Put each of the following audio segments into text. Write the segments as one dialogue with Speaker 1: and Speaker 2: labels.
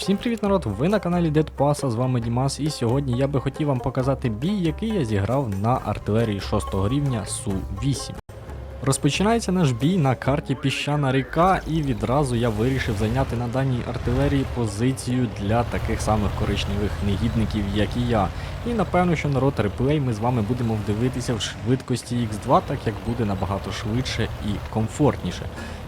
Speaker 1: Всім привіт, народ! Ви на каналі Dead Pass, а з вами Дімас, і сьогодні я би хотів вам показати бій, який я зіграв на артилерії 6 рівня Су-8. Розпочинається наш бій на карті Піщана ріка, і відразу я вирішив зайняти на даній артилерії позицію для таких самих коричневих негідників, як і я. І напевно, що народ реплей ми з вами будемо вдивитися в швидкості X2, так як буде набагато швидше і комфортніше.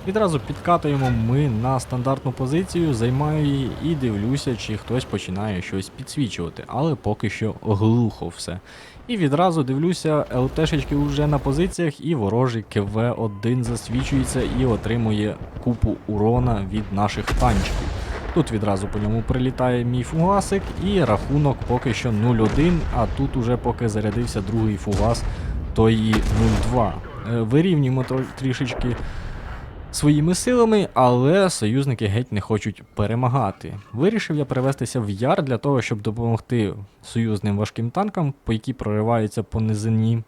Speaker 1: Відразу підкатуємо ми на стандартну позицію, займаю її і дивлюся, чи хтось починає щось підсвічувати, але поки що глухо все. І відразу дивлюся, ЛТшечки вже на позиціях, і ворожий КВ-1 засвічується і отримує купу урона від наших танчиків. Тут відразу по ньому прилітає мій фугасик, і рахунок поки що 0-1, а тут уже поки зарядився другий фугас, то і 0-2. Е, Вирівнюємо трішечки своїми силами, але союзники геть не хочуть перемагати. Вирішив я перевестися в яр для того, щоб допомогти союзним важким танкам, по які прориваються по низині.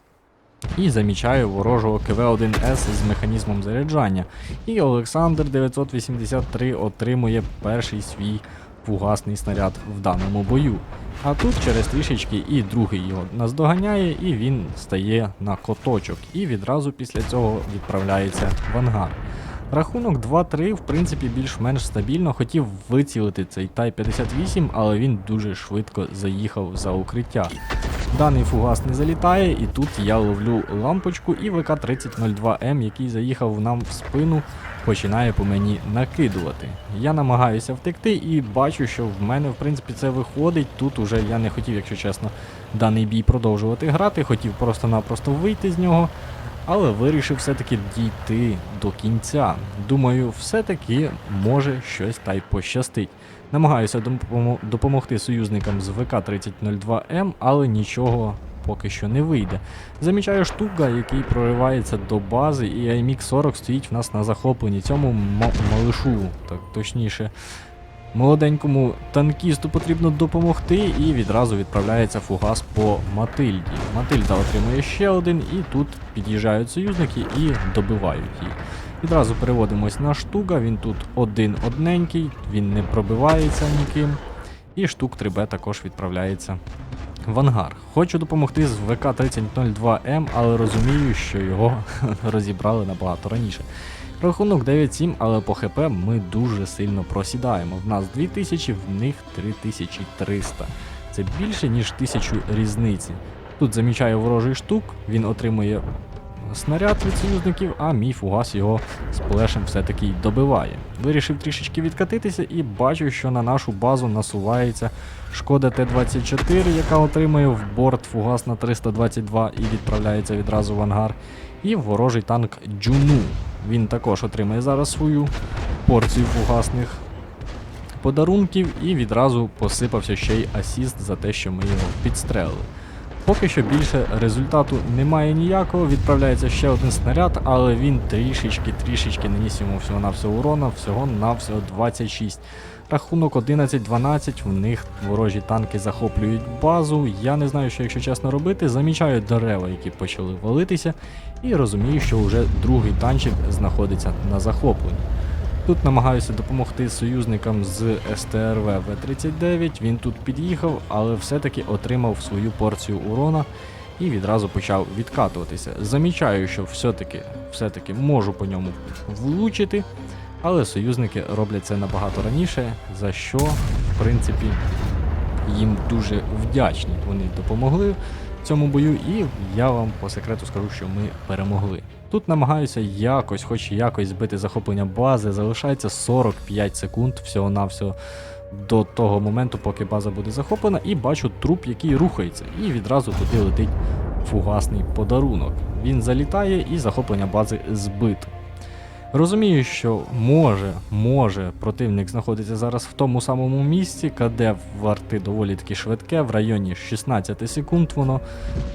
Speaker 1: І замічаю ворожого КВ-1С з механізмом заряджання. І Олександр 983 отримує перший свій фугасний снаряд в даному бою. А тут через трішечки і другий його наздоганяє, і він стає на коточок. І відразу після цього відправляється в ангар. Рахунок 2-3, в принципі, більш-менш стабільно. Хотів вицілити цей Тай-58, але він дуже швидко заїхав за укриття. Даний фугас не залітає, і тут я ловлю лампочку, і ВК-3002М, який заїхав нам в спину, починає по мені накидувати. Я намагаюся втекти і бачу, що в мене, в принципі, це виходить. Тут уже я не хотів, якщо чесно, даний бій продовжувати грати, хотів просто-напросто вийти з нього але вирішив все-таки дійти до кінця. Думаю, все-таки може щось та й пощастить. Намагаюся допомогти союзникам з ВК-3002М, але нічого поки що не вийде. Замічаю штука, який проривається до бази, і IMX-40 стоїть в нас на захопленні. Цьому малишу, так точніше. Молоденькому танкісту потрібно допомогти, і відразу відправляється фугас по Матильді. Матильда отримує ще один, і тут під'їжджають союзники і добивають її. Відразу переводимось на штука, він тут один одненький, він не пробивається ніким. І штук 3Б також відправляється в ангар. Хочу допомогти з ВК-3002М, але розумію, що його розібрали набагато раніше. Рахунок 9-7, але по ХП ми дуже сильно просідаємо. В нас 2000, в них 3300. Це більше, ніж 1000 різниці. Тут замічаю ворожий штук, він отримує снаряд від союзників, а мій фугас його з плешем все-таки й добиває. Вирішив трішечки відкатитися і бачу, що на нашу базу насувається шкода Т-24, яка отримує в борт фугас на 322 і відправляється відразу в ангар. І ворожий танк Джуну. Він також отримає зараз свою порцію фугасних подарунків і відразу посипався ще й асіст за те, що ми його підстрелили. Поки що більше результату немає ніякого, відправляється ще один снаряд, але він трішечки-трішечки наніс йому всього-навсього урона, всього-навсього 26. Рахунок 11-12, в них ворожі танки захоплюють базу. Я не знаю, що якщо чесно робити. Замічаю дерева, які почали валитися, і розумію, що вже другий танчик знаходиться на захопленні. Тут намагаюся допомогти союзникам з СТРВ В-39. Він тут під'їхав, але все-таки отримав свою порцію урона і відразу почав відкатуватися. Замічаю, що все-таки, все-таки можу по ньому влучити, але союзники роблять це набагато раніше, за що, в принципі, їм дуже вдячні. Вони допомогли в цьому бою, і я вам по секрету скажу, що ми перемогли. Тут намагаюся якось, хоч якось збити захоплення бази. Залишається 45 секунд всього-навсього до того моменту, поки база буде захоплена, і бачу труп, який рухається, і відразу туди летить фугасний подарунок. Він залітає і захоплення бази збито. Розумію, що може, може противник знаходиться зараз в тому самому місці, КД варти доволі таки швидке, в районі 16 секунд воно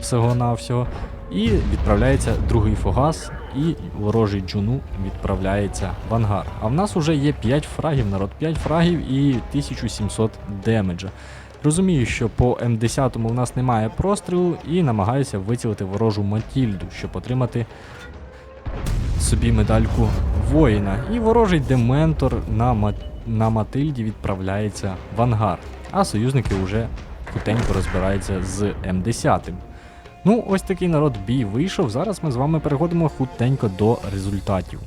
Speaker 1: всього-навсього. І відправляється другий фугас, і ворожий джуну відправляється в ангар. А в нас уже є 5 фрагів, народ, 5 фрагів і 1700 демеджа. Розумію, що по М10 в нас немає прострілу, і намагаюся вицілити ворожу Матільду, щоб отримати собі медальку воїна. І ворожий дементор на Ма- на Матильді відправляється в ангар, а союзники вже хутенько розбираються з М10. Ну, ось такий народ бій вийшов. Зараз ми з вами переходимо хутенько до результатів.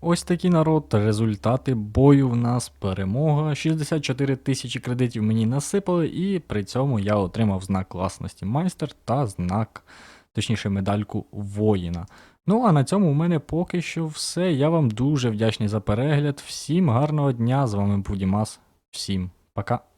Speaker 1: Ось такі народ, результати бою в нас перемога. 64 тисячі кредитів мені насипали, і при цьому я отримав знак класності майстер та знак, точніше, медальку воїна. Ну а на цьому у мене поки що все. Я вам дуже вдячний за перегляд. Всім гарного дня. З вами був Дімас. Всім пока.